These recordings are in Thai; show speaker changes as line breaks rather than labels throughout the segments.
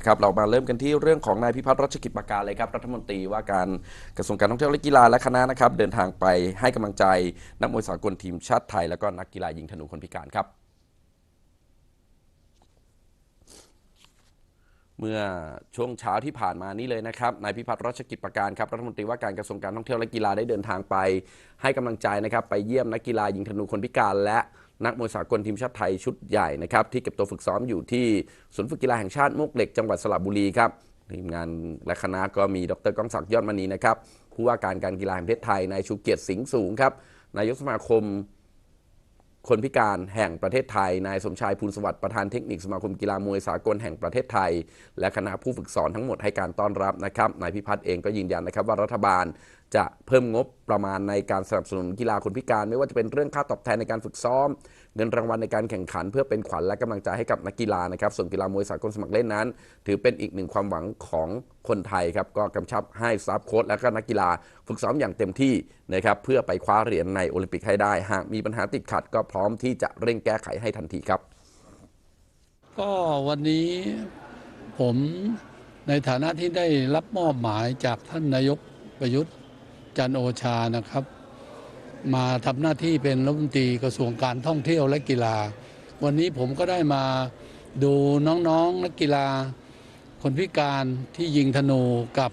นะครับเรามาเริ่มกันที่เรื่องของนายพิพัฒน์รัชกิจประการเลยครับรัฐมนตรีว่าการกระทรวงการท่องเที่ยวและกีฬาและคณะนะครับเดินทางไปให้กำลังใจนักมวยสากลทีมชาติไทย แล้วก็นักกีฬายิงธนูคนพิการครับ เมื่อช่วงเช้าที่ผ่านมานี้เลยนะครับนายพิพัฒน์รัชกิจประการครับรัฐมนตรีว่าการกระทรวงการท่องเที่ยวและกีฬาได้เดินทางไป ให้กำลังใจนะครับไปเยี่ยมนักกีฬายิงธนูคนพิการและ นักมวยสากลทีมชาติไทยชุดใหญ่นะครับที่เก็บตัวฝึกซ้อมอยู่ที่ศูนย์ฝึกกีฬาแห่งชาติมุกเหล็กจังหวัดสระบุรีครับทีมงานและคณะก็มีดรก้องศักดิ์ยอดมณีนะครับผู้ว่าการการกีฬาแห่งประเทศไทยนายชูเกียรติสิงห์สูงครับนายกสมาคม คนพิการแห่งประเทศไทย นายสมชายภูลสวัสดิ์ประธานเทคนิคสมาคมกีฬามวยสากลแห่งประเทศไทย และคณะผู้ฝึกสอนทั้งหมดให้การต้อนรับนะครับ นายพิพัฒน์เองก็ยืนยันนะครับว่ารัฐบาลจะเพิ่มงบประมาณในการสนับสนุนกีฬาคนพิการ ไม่ว่าจะเป็นเรื่องค่าตอบแทนในการฝึกซ้อม เงินรางวัลในการแข่งขัน เพื่อเป็นขวัญและกำลังใจให้กับนักกีฬานะครับ ส่วนกีฬามวยสากลสมัครเล่นนั้น ถือเป็นอีกหนึ่งความหวังของคนไทยครับก็กำชับให้สตาฟโค้ชและก็นักกีฬาฝึกซ้อมอย่างเต็มที่นะครับเพื่อไปคว้าเหรียญในโอลิมปิกให้ได้ หากมีปัญหาติดขัด ก็พร้อมที่จะเร่งแก้ไขให้ทันทีครับ
ก็วันนี้ผมในฐานะที่ได้รับมอบหมายจากท่านนายกประยุทธ์จันโอชานะครับ มาทำหน้าที่เป็นรัฐมนตรีกระทรวงการท่องเที่ยวและกีฬา วันนี้ผมก็ได้มาดูน้องๆนักกีฬา คนพิการที่ยิงธนูกับ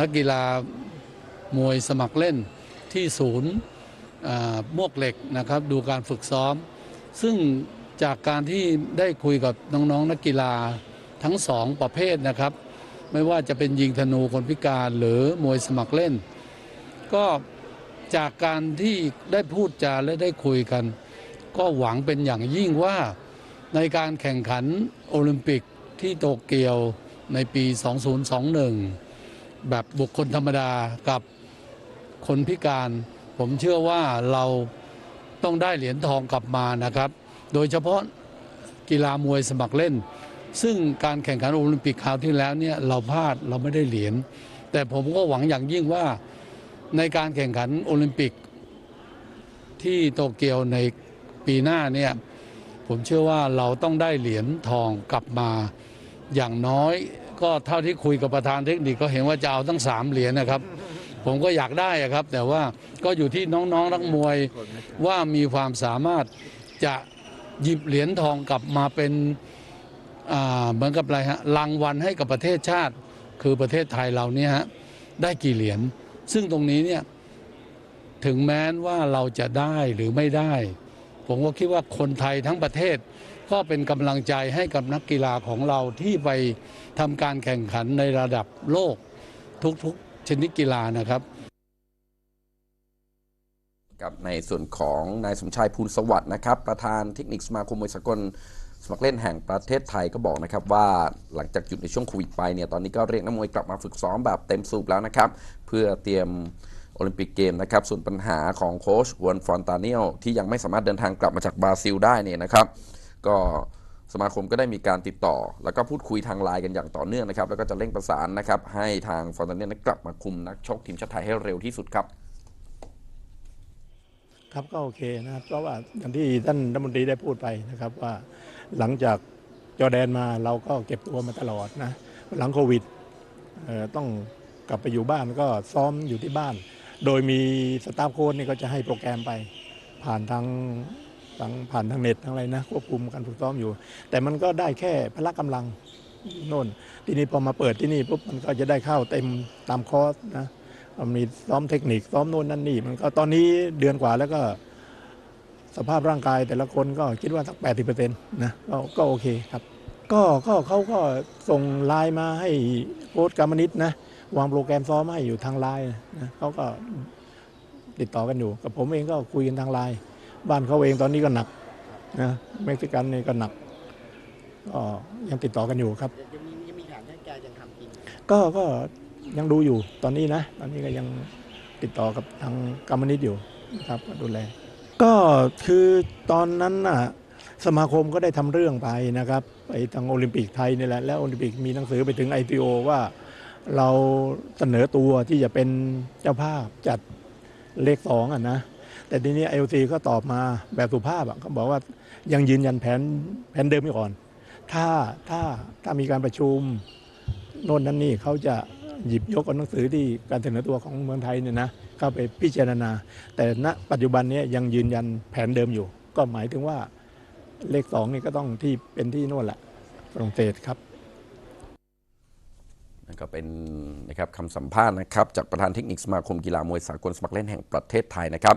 นักกีฬามวยสมัครเล่นที่ศูนย์มวกเหล็กนะครับ ดูการฝึกซ้อม ซึ่งจากการที่ได้คุยกับน้องๆนักกีฬาทั้งสองประเภทนะครับ ไม่ว่าจะเป็นยิงธนูคนพิการหรือมวยสมัครเล่น ก็ จากการที่ได้พูดจาและได้คุยกัน ก็หวังเป็นอย่างยิ่งว่าในการแข่งขันโอลิมปิกที่โตเกียวในปี 2021 แบบบุคคลธรรมดากับคนพิการ ผมเชื่อว่าเราต้องได้เหรียญทองกลับมานะครับ โดยเฉพาะกีฬามวยสมัครเล่น ซึ่งการแข่งขันโอลิมปิกคราวที่แล้วเนี่ยเราพลาดเราไม่ได้เหรียญแต่ผมก็หวังอย่างยิ่งว่า ในการแข่งขันโอลิมปิกที่โตเกียวในปีหน้าเนี่ยผมเชื่อว่าเราต้องได้เหรียญทองกลับมาอย่างน้อย ก็เท่าที่คุยกับประธานเทคนิคก็เห็นว่าจะเอาทั้งสามเหรียญนะครับ ผมก็อยากได้อะครับ แต่ว่าก็อยู่ที่น้องๆนักมวยว่ามีความสามารถจะหยิบเหรียญทองกลับมาเป็นเหมือนกับอะไรฮะรางวัลให้กับประเทศชาติ คือประเทศไทยเราเนี่ยฮะได้กี่เหรียญ ซึ่งตรงนี้เนี่ยถึงแม้ว่าเราจะได้หรือไม่ได้ ผมก็คิดว่าคนไทยทั้งประเทศ ก็เป็นกำลังใจให้กับนักกีฬาของเราที่ไปทำการแข่งขันในระดับโลกทุกๆชนิดกีฬานะครับ
กับในส่วนของนายสมชายภูลสวัสดิ์นะครับ ประธานเทคนิคสมาคมมวยสากล สมัครเล่นแห่งประเทศไทยก็บอกนะครับว่าหลังจากหยุดในช่วงโควิดไปเนี่ยตอนนี้ก็เรียกนักมวยกลับมาฝึกซ้อมแบบเต็มสูบแล้วนะครับ เพื่อเตรียมโอลิมปิกเกมนะครับ ส่วนปัญหาของโค้ชวนฟอนตาเนียลที่ยังไม่สามารถเดินทางกลับมาจากบราซิลได้เนี่ยนะครับ ก็สมาคมก็ได้มีการติดต่อ แล้วก็พูดคุยทางไลน์กันอย่างต่อเนื่องนะครับ แล้วก็จะเร่งประสานนะครับให้ทางฟอนตาเนียลกลับมาคุมนักชกทีมชาติไทยให้เร็วที่สุดครับ
ครับก็โอเคนะครับเพราะว่าอย่างที่ท่านรัฐมนตรีได้พูดไปนะครับว่าหลังจากจอแดนมาเราก็เก็บตัวมาตลอดนะหลังโควิดต้องกลับไปอยู่บ้านก็ซ้อมอยู่ที่บ้าน โดยมีสตาฟโค้ชนี่ก็จะให้โปรแกรมไป ผ่านทางทางผ่านทางเน็ตทางอะไรนะควบคุมการฝึกซ้อมอยู่ แต่มันก็ได้แค่พละกำลังโน่นทีนี้พอมาเปิดที่นี่ปุ๊บมันก็จะได้เข้าเต็มตามคอร์สนะ มีซ้อมเทคนิคซ้อมโน่นนั่นนี่ มันก็ตอนนี้เดือนกว่าแล้วก็ สภาพร่างกายแต่ละคนก็คิดว่าสักแปดสิบเปอร์เซ็นต์นะก็ก็โอเคครับ ก็ก็เขาก็ส่งไลน์มาให้โค้ชกรรมนิตนะ วางโปรแกรมซ้อมให้อยู่ทางไลน์นะเขาก็ติดต่อกันอยู่ กับผมเองก็คุยกันทางไลน์บ้านเขาเองตอนนี้ก็หนักนะเม็กซิกันนี่ก็หนักก็ยังติดต่อกันอยู่ครับ
ยังมียังมีแผนให้แกยังทำจริง
ก็ก็ ยังดูอยู่ตอนนี้นะ ตอนนี้ก็ยังติดต่อกับทางกรรมนิตอยู่นะครับดูแล ก็คือตอนนั้นน่ะสมาคมก็ได้ทำเรื่องไปนะครับไปทางโอลิมปิกไทยนี่แหละแล้วโอลิมปิกมีหนังสือไปถึง ITO ว่าเราเสนอตัวที่จะเป็นเจ้าภาพจัดเลขสองอะนะแต่ทีนี้ IOC ก็ตอบมาแบบสุภาพอะเขาบอกว่ายังยืนยันแผนแผนเดิมไว้ก่อน ถ้าถ้าถ้ามีการประชุมโน่นนั่นนี่เขาจะ หยิบยกเอาหนังสือที่การเสนอตัวของเมืองไทยเนี่ยนะเข้าไปพิจารณา แต่ณปัจจุบันนี้ยังยืนยันแผนเดิมอยู่ ก็หมายถึงว่าเลขสองนี่ก็ต้องที่เป็นที่โน่นแหละฝรั่งเศสครับ
ก็เป็นนะครับคำสัมภาษณ์นะครับจากประธานเทคนิคสมาคมกีฬามวยสากลสมัครเล่นแห่งประเทศไทยนะครับ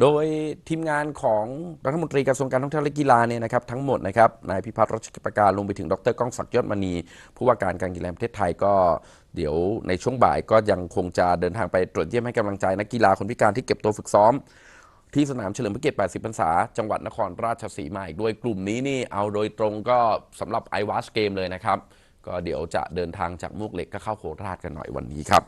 โดยทีมงานของรัฐมนตรีกระทรวงการท่องเที่ยวและกีฬาเนี่ยนะครับทั้งหมดนะครับนายพิพัฒน์รัชกิจประการลงไปถึงดรก้องศักดิ์ยอดมณีผู้ว่าการการกีฬาแห่งประเทศไทยก็เดี๋ยวในช่วงบ่ายก็ยังคงจะเดินทางไปตรวจเยี่ยมให้กำลังใจนักกีฬาคนพิการที่เก็บตัวฝึกซ้อมที่สนามเฉลิมพระเกียรติ 80 พรรษา จังหวัดนครราชสีมาอีกด้วยกลุ่มนี้นี่เอาโดยตรงก็สำหรับ i w a s Game เลยนะครับ ก็เดี๋ยวจะเดินทางจากมวกเหล็กก็เข้าโคราชกันหน่อยวันนี้ครับ